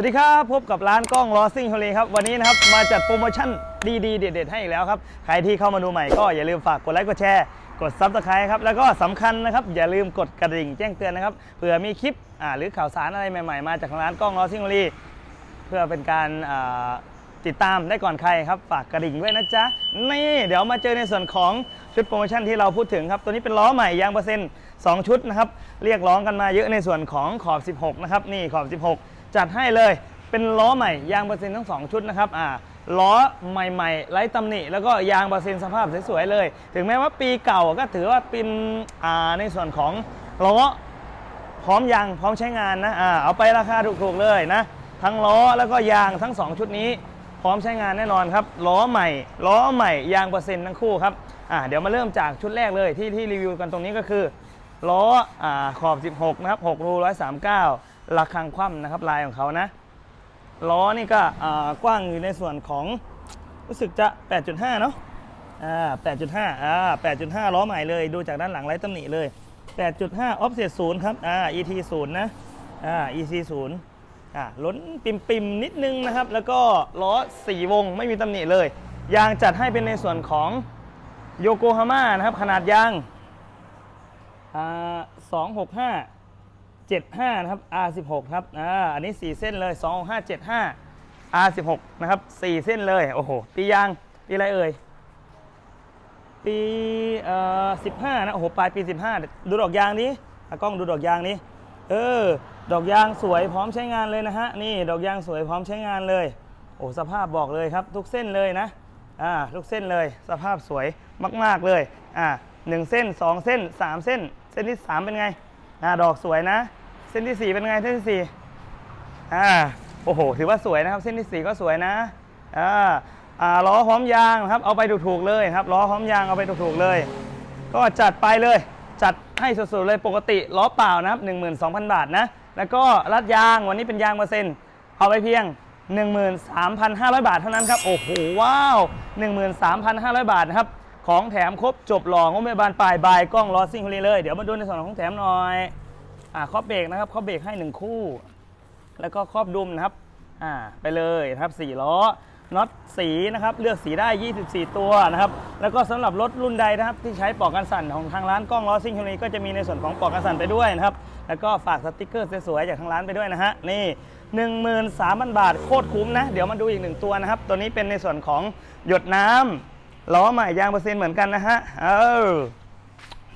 วัสดีครับ พบกับร้านกล้องลอซิ่งโฮลีครับ วันนี้นะครับ มาจัดโปรโมชั่นดีๆ เด็ดๆ ให้อีกแล้วครับ ใครที่เข้ามาดูใหม่ก็อย่าลืมฝากกดไลค์กดแชร์กดซับสไครต์ครับ แล้วก็สำคัญนะครับ อย่าลืมกดกระดิ่งแจ้งเตือนนะครับเผื่อมีคลิปหรือข่าวสารอะไรใหม่ๆ มาจากทางร้านกล้องลอซิ่งโฮลีเพื่อเป็นการติดตามได้ก่อนใครครับฝากกระดิ่งด้วยนะจ๊ะนี่เดี๋ยวมาเจอในส่วนของชุดโปรโมชั่นที่เราพูดถึงครับ ตัวนี้เป็นล้อใหม่ยางเปอร์เซ็นต์2ชุดนะครับเรียกร้องกันมาเยอะในส่วนของขอบ 16นะครับนี่ขอบ 16 จัดให้เลยเป็นล้อใหม่ยางเปอร์เซ็นต์ทั้ง 2 ชุดนะครับอ่าล้อใหม่ๆไร้ตำหนิ แล้วก็ยางเปอร์เซ็นต์สภาพสวยๆเลย ถึงแม้ว่าปีเก่าก็ถือว่าเป็นอ่าในส่วนของล้อพร้อมยางพร้อมใช้งานนะอ่าเอาไปราคาถูกๆเลยนะทั้งล้อแล้วก็ยางทั้ง 2 ชุดนี้พร้อมใช้งานแน่นอนครับล้อใหม่ล้อใหม่ยางเปอร์เซ็นต์ทั้งคู่ครับอ่าเดี๋ยวมาเริ่มจากชุดแรกเลยที่ที่รีวิวกันตรงนี้ก็คือล้ออ่าขอบ 16 นะครับ6รู139 ระคังคว่ำนะครับลายของเขานะล้อนี่ก็กว้างอยู่ในส่วนของรู้สึกจะ 8.5 เนาะอ่า8.5อ่า8.5 ล้อใหม่เลย ดูจากด้านหลังไร้ตำหนิเลย 8.5 offset 0ครับอ่า ET 0นะอ่า EC 0อ่าล้นปิมปิมๆนิดนึงนะครับ แล้วก็ล้อ 4 วงไม่มีตำหนิเลย ยางจัดให้เป็นในส่วนของโยโกฮาม่านะครับ ขนาดยางอ่า265 75 นะครับ R16 ครับ อ่า อันนี้ 4 เส้นเลย 26575 R16 นะครับ 4 เส้นเลย โอ้โห ปียาง ปีอะไรเอ่ย ปี เอ่อ 15 นะ โอ้โห ปลายปี 15 ดูดอกยางนี้กล้องดูดอกยางนี้ เออ ดอกยางสวยพร้อมใช้งานเลยนะฮะ นี่ ดอกยางสวยพร้อมใช้งานเลย โอ้ สภาพบอกเลยครับ ทุกเส้นเลยนะ อ่า ทุกเส้นเลย สภาพสวยมาก ๆ เลย อ่าหนึ่งเส้น 2 เส้น 3 เส้น เส้นที่ 3 เป็นไงอ่าดอกสวยนะ เส้นที่ 4 เป็นไงเส้นที่ 4 อ่า โอ้โห ถือว่าสวยนะครับ เส้นที่ 4 ก็สวยนะ อ่า อ่า ล้อพร้อมยางครับ เอาไปถูกๆเลยครับ ล้อพร้อมยางเอาไปถูกๆเลย ก็จัดไปเลย จัดให้สุดๆเลย ปกติล้อเปล่านะครับ 12,000 บาทนะ แล้วก็รัดยาง วันนี้เป็นยางเปอร์เซ็นต์ เอาไปเพียง 13,500 บาทเท่านั้นครับ โอ้โห ว้าว 13,500 บาทนะครับ ของแถมครบจบหล่องบประมาณปลายบายกล้องลอซิ่งคนเลย เดี๋ยวมาดูในส่วนของแถมหน่อย อ่าครอบเบรกนะครับครอบเบรกให้ 1 คู่ แล้วก็ครอบดุมนะครับอ่าไปเลยนะครับ4ล้อน็อตสีนะครับเลือกสีได้ 24 ตัวนะครับแล้วก็สำหรับรถรุ่นใดนะครับที่ใช้ปลอกกันสั่นของทางร้านกล้องล้อซิ่งคนนี้ก็จะมีในส่วนของปลอกกันสั่นไปด้วยนะครับแล้วก็ฝากสติกเกอร์สวยๆจากทางร้านไปด้วยนะฮะนี่13,000 บาทโคตรคุ้มนะ เดี๋ยวมาดูอีกหนึ่งตัวนะครับ ตัวนี้เป็นในส่วนของหยดน้ำล้อใหม่ยางเปอร์เซ็นต์เหมือนกันนะฮะเออ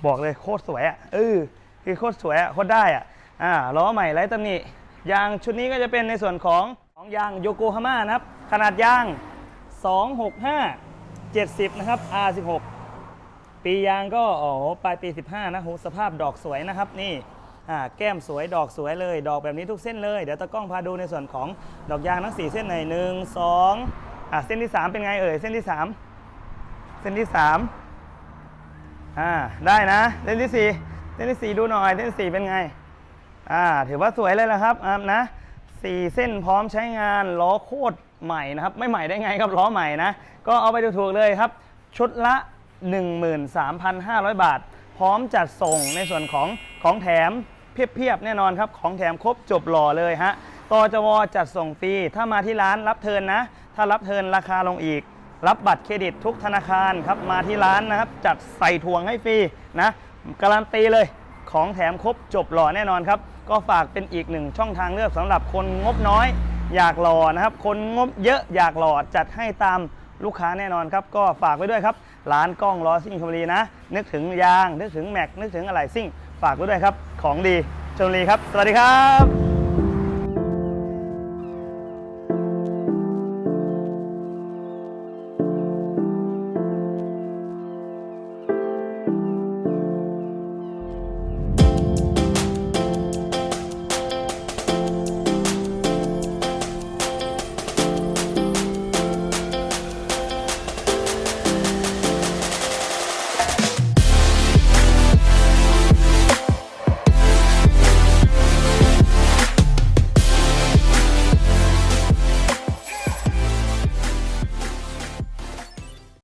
บอกเลยโคตรสวยอะเออ คือโคตรสวยอะโคตรได้อะอ่าล้อใหม่ไร้ตำหนิยางชุดนี้ก็จะเป็นในส่วนของของยางโยโกฮาม่านะครับ ขนาดยาง 265 70 นะครับ R16 ปียางก็อ๋อปลายปี 15 นะโหสภาพดอกสวยนะครับนี่อ่าแก้มสวยดอกสวยเลย ดอกแบบนี้ทุกเส้นเลย เดี๋ยวตะกล้องพาดูในส่วนของดอกยางทั้ง 4 เส้นหน่อยหนึ่งสองอ่าเส้นที่ 3 เป็นไงเอ่ยเส้นที่ 3 เส้นที่3อ่าได้นะ เส้นที่สี่ เส้นที่สี่ดูหน่อย เส้นสี่เป็นไง อ่า ถือว่าสวยเลยละครับอ่านะสี่เส้นพร้อมใช้งานล้อโคตรใหม่นะครับ ไม่ใหม่ได้ไงครับล้อใหม่นะ ก็เอาไปดูถูกเลยครับ ชุดละ 13,500 บาท พร้อมจัดส่งในส่วนของของแถมเพียบๆแน่นอนครับ ของแถมครบจบหล่อเลยฮะตจวจัดส่งฟรี ถ้ามาที่ร้านรับเทินนะ ถ้ารับเทินราคาลงอีก รับบัตรเครดิตทุกธนาคารครับ มาที่ร้านนะครับ จัดใส่ทวงให้ฟรีนะ การันตีเลยของแถมครบจบหล่อแน่นอนครับ ก็ฝากเป็นอีกหนึ่งช่องทางเลือกสำหรับคนงบน้อย อยากหล่อนะครับ คนงบเยอะอยากหล่อจัดให้ตามลูกค้าแน่นอนครับ ก็ฝากไว้ด้วยครับ ร้านกล้องล้อซิ่งชมรีนะ นึกถึงยาง นึกถึงแม็กนึกถึงอะไรซิ่ง ฝากไว้ด้วยครับ ของดีชมรีครับ สวัสดีครับ